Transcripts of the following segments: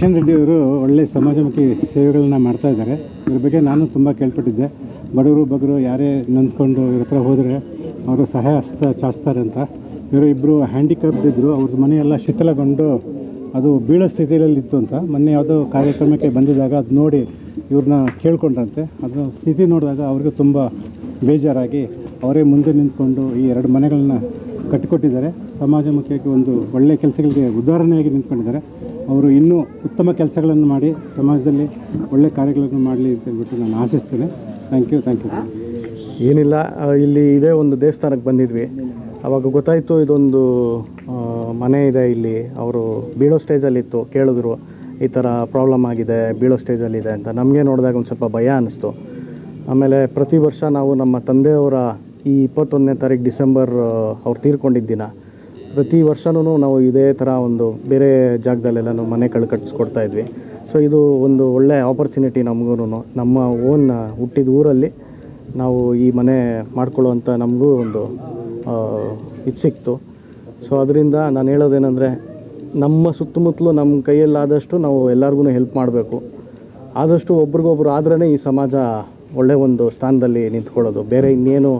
ಕಿಶನ್ ರೆಡ್ಡಿ ಅವರು ಒಳ್ಳೆ ಸಮಾಜಮುಖಿ ಸೇವೆಗಳನ್ನ ಮಾಡ್ತಾ ಇದ್ದಾರೆ. ಇದ್ರ ಬಗ್ಗೆ ನಾನು ತುಂಬ ಕೇಳ್ಪಟ್ಟಿದ್ದೆ. ಬಡವರು ಬಗರು ಯಾರೇ ನೊಂದ್ಕೊಂಡು ಇವ್ರ ಹತ್ರ ಹೋದರೆ ಅವರು ಸಹಾಯ ಹಸ್ತ ಚಾಚ್ತಾರೆ ಅಂತ. ಇವರು ಇಬ್ಬರು ಹ್ಯಾಂಡಿಕ್ಯಾಪ್ಡ್ ಇದ್ದರು ಅವ್ರದ್ದು ಮನೆಯೆಲ್ಲ ಶಿಥಿಲಗೊಂಡು ಅದು ಬೀಳೋ ಸ್ಥಿತಿಯಲ್ಲಿತ್ತು ಅಂತ. ಮೊನ್ನೆ ಯಾವುದೋ ಕಾರ್ಯಕ್ರಮಕ್ಕೆ ಬಂದಿದ್ದಾಗ ಅದು ನೋಡಿ ಇವ್ರನ್ನ ಕೇಳ್ಕೊಂಡ್ರಂತೆ. ಅದು ಸ್ಥಿತಿ ನೋಡಿದಾಗ ಅವ್ರಿಗೆ ತುಂಬ ಬೇಜಾರಾಗಿ ಅವರೇ ಮುಂದೆ ನಿಂತ್ಕೊಂಡು ಈ ಎರಡು ಮನೆಗಳನ್ನ ಕಟ್ಟಿಕೊಟ್ಟಿದ್ದಾರೆ. ಸಮಾಜಮುಖಿಯಾಗಿ ಒಂದು ಒಳ್ಳೆಯ ಕೆಲಸಗಳಿಗೆ ಉದಾಹರಣೆಯಾಗಿ ನಿಂತ್ಕೊಂಡಿದ್ದಾರೆ. ಅವರು ಇನ್ನೂ ಉತ್ತಮ ಕೆಲಸಗಳನ್ನು ಮಾಡಿ ಸಮಾಜದಲ್ಲಿ ಒಳ್ಳೆಯ ಕಾರ್ಯಗಳನ್ನು ಮಾಡಲಿ ಅಂತ ಹೇಳ್ಬಿಟ್ಟು ನಾನು ಆಶಿಸ್ತೇನೆ. ಥ್ಯಾಂಕ್ ಯು ಥ್ಯಾಂಕ್ ಯು ಏನಿಲ್ಲ ಇಲ್ಲಿ ಇದೇ ಒಂದು ದೇವಸ್ಥಾನಕ್ಕೆ ಬಂದಿದ್ವಿ. ಅವಾಗ ಗೊತ್ತಾಯಿತು ಇದೊಂದು ಮನೆ ಇದೆ ಇಲ್ಲಿ. ಅವರು ಬೀಳೋ ಸ್ಟೇಜಲ್ಲಿತ್ತು ಕೇಳಿದ್ರು, ಈ ಥರ ಪ್ರಾಬ್ಲಮ್ ಆಗಿದೆ, ಬೀಳೋ ಸ್ಟೇಜಲ್ಲಿದೆ ಅಂತ. ನಮಗೆ ನೋಡಿದಾಗ ಒಂದು ಸ್ವಲ್ಪ ಭಯ ಅನ್ನಿಸ್ತು ಆಮೇಲೆ ಪ್ರತಿ ವರ್ಷ ನಾವು ನಮ್ಮ ತಂದೆಯವರ ಈ ಇಪ್ಪತ್ತೊಂದನೇ ತಾರೀಕು ಡಿಸೆಂಬರ್ ಅವ್ರು ತೀರ್ಕೊಂಡಿದ್ದ ದಿನ. ಪ್ರತಿ ವರ್ಷನೂ ನಾವು ಇದೇ ಥರ ಒಂದು ಬೇರೆ ಜಾಗದಲ್ಲೆಲ್ಲ ಮನೆ ಕಳ್ ಕಟ್ಟಿಸ್ಕೊಡ್ತಾ ಇದ್ವಿ. ಸೊ ಇದು ಒಂದು ಒಳ್ಳೆ ಆಪರ್ಚುನಿಟಿ ನಮಗೂ ನಮ್ಮ ಓನ್ ಹುಟ್ಟಿದ ಊರಲ್ಲಿ ನಾವು ಈ ಮನೆ ಮಾಡ್ಕೊಳ್ಳುವಂಥ ನಮಗೂ ಒಂದು ಇದು ಸಿಕ್ತು. ಸೊ ಅದರಿಂದ ನಾನು ಹೇಳೋದೇನೆಂದರೆ, ನಮ್ಮ ಸುತ್ತಮುತ್ತಲು ನಮ್ಮ ಕೈಯಲ್ಲಾದಷ್ಟು ನಾವು ಎಲ್ಲರಿಗೂ ಹೆಲ್ಪ್ ಮಾಡಬೇಕು. ಆದಷ್ಟು ಒಬ್ರಿಗೊಬ್ರು ಆದ್ರೇ ಈ ಸಮಾಜ ಒಳ್ಳೆ ಒಂದು ಸ್ಥಾನದಲ್ಲಿ ನಿಂತ್ಕೊಳ್ಳೋದು. ಬೇರೆ ಇನ್ನೇನು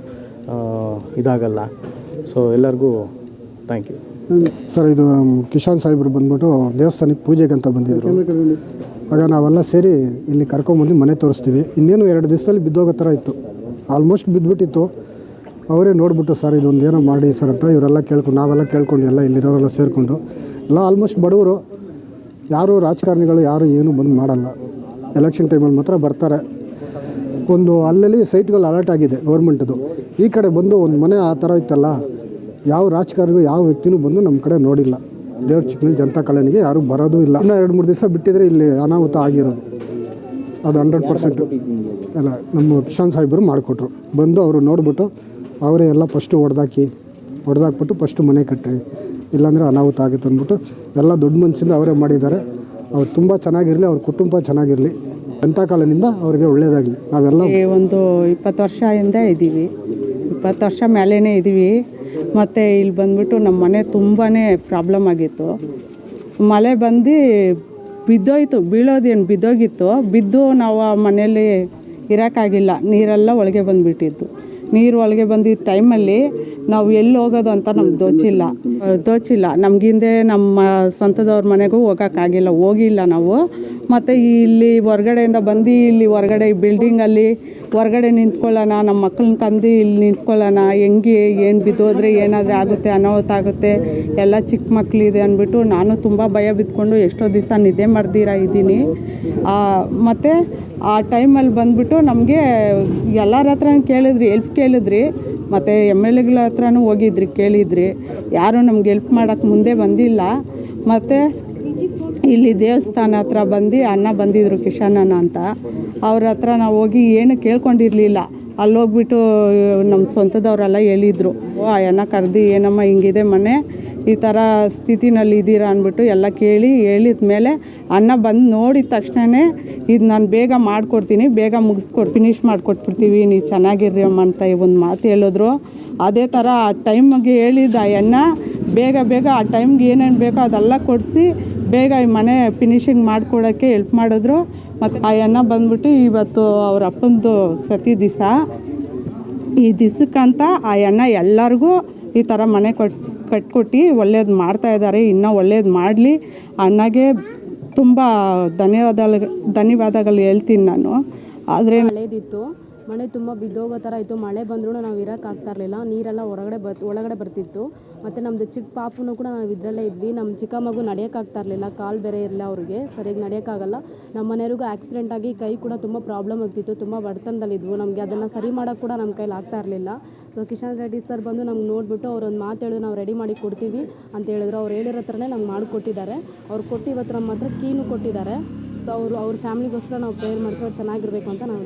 ಇದಾಗಲ್ಲ. ಸೊ ಎಲ್ಲರಿಗೂ ಥ್ಯಾಂಕ್ ಯು ಸರ್ ಇದು ಕಿಶಾನ್ ಸಾಹೇಬ್ರು ಬಂದ್ಬಿಟ್ಟು ದೇವಸ್ಥಾನಕ್ಕೆ ಪೂಜೆಗೆ ಅಂತ ಬಂದಿದ್ರು. ಆಗ ನಾವೆಲ್ಲ ಸೇರಿ ಇಲ್ಲಿ ಕರ್ಕೊಂಬಂದು ಮನೆ ತೋರಿಸ್ತೀವಿ. ಇನ್ನೇನು ಎರಡು ದಿವಸದಲ್ಲಿ ಬಿದ್ದೋಗೋ ಥರ ಇತ್ತು. ಆಲ್ಮೋಸ್ಟ್ ಬಿದ್ದುಬಿಟ್ಟಿತ್ತು ಅವರೇ ನೋಡ್ಬಿಟ್ಟು, ಸರ್, ಇದೊಂದು ಏನೋ ಮಾಡಿ, ಸರ್, ಅಂತ ಇವರೆಲ್ಲ ಕೇಳ್ಕೊಂಡು, ನಾವೆಲ್ಲ ಕೇಳ್ಕೊಂಡು ಎಲ್ಲ ಇಲ್ಲಿರೋರೆಲ್ಲ ಸೇರಿಕೊಂಡು, ಎಲ್ಲ ಆಲ್ಮೋಸ್ಟ್ ಬಡವರು. ಯಾರು ರಾಜಕಾರಣಿಗಳು, ಯಾರು ಏನು ಬಂದು ಮಾಡಲ್ಲ. ಎಲೆಕ್ಷನ್ ಟೈಮಲ್ಲಿ ಮಾತ್ರ ಬರ್ತಾರೆ. ಒಂದು, ಅಲ್ಲಲ್ಲಿ ಸೈಟ್ಗಳು ಅಲರ್ಟ್ ಆಗಿದೆ ಗೌರ್ಮೆಂಟ್ದು ಈ ಕಡೆ ಬಂದು ಒಂದು ಮನೆ ಆ ಥರ ಇತ್ತಲ್ಲ ಯಾವ ರಾಜಕಾರಣಿಗಳು ಯಾವ ವ್ಯಕ್ತಿನೂ ಬಂದು ನಮ್ಮ ಕಡೆ ನೋಡಿಲ್ಲ. ದೇವ್ರ ಚಿಕ್ಕನಲ್ಲಿ ಜನತಾ ಕಾಲೋನಿಗೆ ಯಾರೂ ಬರೋದು ಇಲ್ಲ. ಇನ್ನೂ ಎರಡು ಮೂರು ದಿವಸ ಬಿಟ್ಟಿದ್ರೆ ಇಲ್ಲಿ ಅನಾಹುತ ಆಗಿರೋದು. ಅದು ಹಂಡ್ರೆಡ್ ಪರ್ಸೆಂಟ್ ಅಲ್ಲ, ನಮ್ಮ ಕಿಶಾನ್ ಸಾಹೇಬರು ಮಾಡಿಕೊಟ್ರು. ಬಂದು ಅವರು ನೋಡಿಬಿಟ್ಟು ಅವರೇ ಎಲ್ಲ ಫಸ್ಟು ಹೊಡೆದಾಕಿ, ಹೊಡೆದಾಕ್ಬಿಟ್ಟು ಫಸ್ಟು ಮನೆ ಕಟ್ಟಿ ಇಲ್ಲಾಂದರೆ ಅನಾಹುತ ಆಗುತ್ತೆ ಅಂದ್ಬಿಟ್ಟು ಎಲ್ಲ ದೊಡ್ಡ ಮನಸ್ಸಿಂದ ಅವರೇ ಮಾಡಿದ್ದಾರೆ. ಅವ್ರು ತುಂಬ ಚೆನ್ನಾಗಿರಲಿ, ಅವ್ರ ಕುಟುಂಬ ಚೆನ್ನಾಗಿರಲಿ. ಜನತಾ ಕಾಲನಿಂದ ಅವರಿಗೆ ಒಳ್ಳೆಯದಾಗಲಿ ನಾವೆಲ್ಲ ಒಂದು ಇಪ್ಪತ್ತು ವರ್ಷದಿಂದ ಇದ್ದೀವಿ. ಇಪ್ಪತ್ತು ವರ್ಷ ಮೇಲೇ ಇದ್ದೀವಿ. ಮತ್ತು ಇಲ್ಲಿ ಬಂದ್ಬಿಟ್ಟು ನಮ್ಮ ಮನೆ ತುಂಬಾ ಪ್ರಾಬ್ಲಮ್ ಆಗಿತ್ತು. ಮಳೆ ಬಂದು ಬಿದ್ದೋಯ್ತು, ಬೀಳೋದೇನು ಬಿದ್ದೋಗಿತ್ತು. ಬಿದ್ದು ನಾವು ಆ ಮನೇಲಿ ಇರೋಕ್ಕಾಗಿಲ್ಲ, ನೀರೆಲ್ಲ ಒಳಗೆ ಬಂದುಬಿಟ್ಟಿತ್ತು. ನೀರು ಒಳಗೆ ಬಂದಿದ್ದ ಟೈಮಲ್ಲಿ ನಾವು ಎಲ್ಲಿ ಹೋಗೋದು ಅಂತ ನಮ್ಗೆ ದೋಚಿಲ್ಲ ದೋಚಿಲ್ಲ ನಮಗಿಂದೆ ನಮ್ಮ ಸ್ವಂತದವ್ರ ಮನೆಗೂ ಹೋಗೋಕ್ಕಾಗಿಲ್ಲ ಹೋಗಿಲ್ಲ ನಾವು. ಮತ್ತು ಇಲ್ಲಿ ಹೊರ್ಗಡೆಯಿಂದ ಬಂದು ಇಲ್ಲಿ ಹೊರ್ಗಡೆ ಬಿಲ್ಡಿಂಗಲ್ಲಿ ಹೊರ್ಗಡೆ ನಿಂತ್ಕೊಳ್ಳೋಣ, ನಮ್ಮ ಮಕ್ಕಳನ್ನ ತಂದು ಇಲ್ಲಿ ನಿಂತ್ಕೊಳ್ಳೋಣ, ಹೆಂಗೆ, ಏನು ಬಿದ್ದೋದ್ರೆ ಏನಾದರೂ ಆಗುತ್ತೆ, ಅನಾಹುತ ಆಗುತ್ತೆ, ಎಲ್ಲ ಚಿಕ್ಕ ಮಕ್ಕಳಿದೆ ಅಂದ್ಬಿಟ್ಟು ನಾನು ತುಂಬ ಭಯ ಬಿದ್ಕೊಂಡು ಎಷ್ಟೋ ದಿವಸ ನಿದ್ದೆ ಮಾಡ್ದಿರ ಇದ್ದೀನಿ. ಮತ್ತು ಆ ಟೈಮಲ್ಲಿ ಬಂದ್ಬಿಟ್ಟು ನಮಗೆ ಎಲ್ಲರ ಹತ್ರ ಕೇಳಿದ್ರಿ ಎಲ್ಪ್ ಕೇಳಿದ್ರಿ. ಮತ್ತು ಎಂ ಎಲ್ ಎಗಳ ಹತ್ರನೂ ಹೋಗಿದ್ರಿ, ಕೇಳಿದ್ರಿ. ಯಾರೂ ನಮ್ಗೆ ಎಲ್ಪ್ ಮಾಡೋಕ್ಕೆ ಮುಂದೆ ಬಂದಿಲ್ಲ. ಮತ್ತು ಇಲ್ಲಿ ದೇವಸ್ಥಾನ ಹತ್ರ ಬಂದು ಅಣ್ಣ ಬಂದಿದ್ರು ಕಿಶನ್ ಅಣ್ಣ ಅಂತ. ಅವ್ರ ಹತ್ರ ನಾವು ಹೋಗಿ ಏನು ಕೇಳ್ಕೊಂಡಿರಲಿಲ್ಲ. ಅಲ್ಲಿ ಹೋಗ್ಬಿಟ್ಟು ನಮ್ಮ ಸ್ವಂತದವರೆಲ್ಲ ಹೇಳಿದರು. ಆ ಅಣ್ಣ ಕರೆದು, ಏನಮ್ಮ ಹಿಂಗಿದೆ ಮನೆ. ಈ ಥರ ಸ್ಥಿತಿನಲ್ಲಿ ಇದ್ದೀರಾ ಅಂದ್ಬಿಟ್ಟು ಎಲ್ಲ ಕೇಳಿ ಹೇಳಿದ ಮೇಲೆ ಅನ್ನ ಬಂದು ನೋಡಿದ ತಕ್ಷಣವೇ ಇದು ನಾನು ಬೇಗ ಮಾಡಿಕೊಡ್ತೀನಿ, ಬೇಗ ಮುಗಿಸ್ಕೊಡ್ ಫಿನಿಷ್ ಮಾಡಿಕೊಟ್ಬಿಡ್ತೀವಿ, ನೀವು ಚೆನ್ನಾಗಿರ್ರಿ ಅಮ್ಮ ಅಂತ ಈ ಒಂದು ಮಾತು ಹೇಳಿದ್ರು. ಅದೇ ಥರ ಆ ಟೈಮ್ಗೆ ಹೇಳಿದ ಅಣ್ಣ, ಬೇಗ ಬೇಗ ಆ ಟೈಮ್ಗೆ ಏನೇನು ಬೇಕೋ ಅದೆಲ್ಲ ಕೊಡಿಸಿ ಬೇಗ ಈ ಮನೆ ಫಿನಿಷಿಂಗ್ ಮಾಡಿಕೊಡೋಕ್ಕೆ ಹೆಲ್ಪ್ ಮಾಡಿದ್ರು. ಮತ್ತು ಆ ಅಣ್ಣ ಬಂದ್ಬಿಟ್ಟು ಇವತ್ತು ಅವ್ರ ಅಪ್ಪಂದು ಸತಿ ದಿವಸ. ಈ ದಿವಸಕ್ಕಂತ ಆ ಅಣ್ಣ ಎಲ್ಲರಿಗೂ ಈ ಥರ ಮನೆ ಕೊಟ್ ಕಟ್ಕೊಟ್ಟು ಒಳ್ಳೇದು ಮಾಡ್ತಾ ಇದ್ದಾರೆ, ಇನ್ನೂ ಒಳ್ಳೇದು ಮಾಡಲಿ. ಅಣ್ಣಗೆ ತುಂಬ ಧನ್ಯವಾದ ಧನ್ಯವಾದಗಳು ಹೇಳ್ತೀನಿ ನಾನು. ಆದರೆ ಮಳೆದಿತ್ತು, ಮಳೆ ತುಂಬ ಬಿದ್ದೋಗೋ ಥರ ಇತ್ತು. ಮಳೆ ಬಂದ್ರೂ ನಾವು ಇರೋಕ್ಕಾಗ್ತಾ ಇರಲಿಲ್ಲ. ನೀರೆಲ್ಲ ಹೊರಗಡೆ ಬರ್, ಒಳಗಡೆ ಬರ್ತಿತ್ತು. ಮತ್ತು ನಮ್ಮದು ಚಿಕ್ಕ ಪಾಪುನೂ ಕೂಡ ನಾವು ಇದರಲ್ಲೇ ಇದ್ವಿ. ನಮ್ಮ ಚಿಕ್ಕ ಮಗು ನಡೆಯೋಕ್ಕಾಗ್ತಾ ಇರಲಿಲ್ಲ. ಕಾಲು ಬೇರೆ ಇರಲಿಲ್ಲ ಅವ್ರಿಗೆ. ಸರಿಯಾಗಿ ನಡೆಯೋಕ್ಕಾಗಲ್ಲ ನಮ್ಮ ಮನೆಯವ್ರಿಗೂ ಆಕ್ಸಿಡೆಂಟ್ ಕೈ ಕೂಡ ತುಂಬ ಪ್ರಾಬ್ಲಮ್ ಆಗ್ತಿತ್ತು. ತುಂಬ ಬಡತನದಲ್ಲಿದ್ವು. ನಮಗೆ ಅದನ್ನು ಸರಿ ಮಾಡೋಕ್ಕೆ ಕೂಡ ನಮ್ಮ ಕೈಲಿ ಆಗ್ತಾ ಇರಲಿಲ್ಲ. ಸೊ ಕಿಶನ್ ರೆಡ್ಡಿ ಸರ್ ಬಂದು ನಮ್ಗೆ ನೋಡಿಬಿಟ್ಟು ಅವ್ರು ಒಂದು ಮಾತು ಹೇಳಿದ್ರು ನಾವು ರೆಡಿ ಮಾಡಿ ಕೊಡ್ತೀವಿ ಅಂತ ಹೇಳಿದ್ರು. ಅವ್ರು ಹೇಳಿರೋ ಹತ್ರನೇ ನಮ್ಗೆ ಮಾಡಿಕೊಟ್ಟಿದ್ದಾರೆ ಅವ್ರು ಕೊಟ್ಟು ಇವತ್ತು ನಮ್ಮ ಹತ್ರ ಕೀನು ಕೊಟ್ಟಿದ್ದಾರೆ. ಸೊ ಅವರು, ಅವ್ರ ಫ್ಯಾಮಿಲಿಗೋಸ್ಕರ ನಾವು ಪ್ರೇಯರ್ ಮಾಡ್ಕೊಂಡು ಚೆನ್ನಾಗಿರ್ಬೇಕು ಅಂತ ನಾವು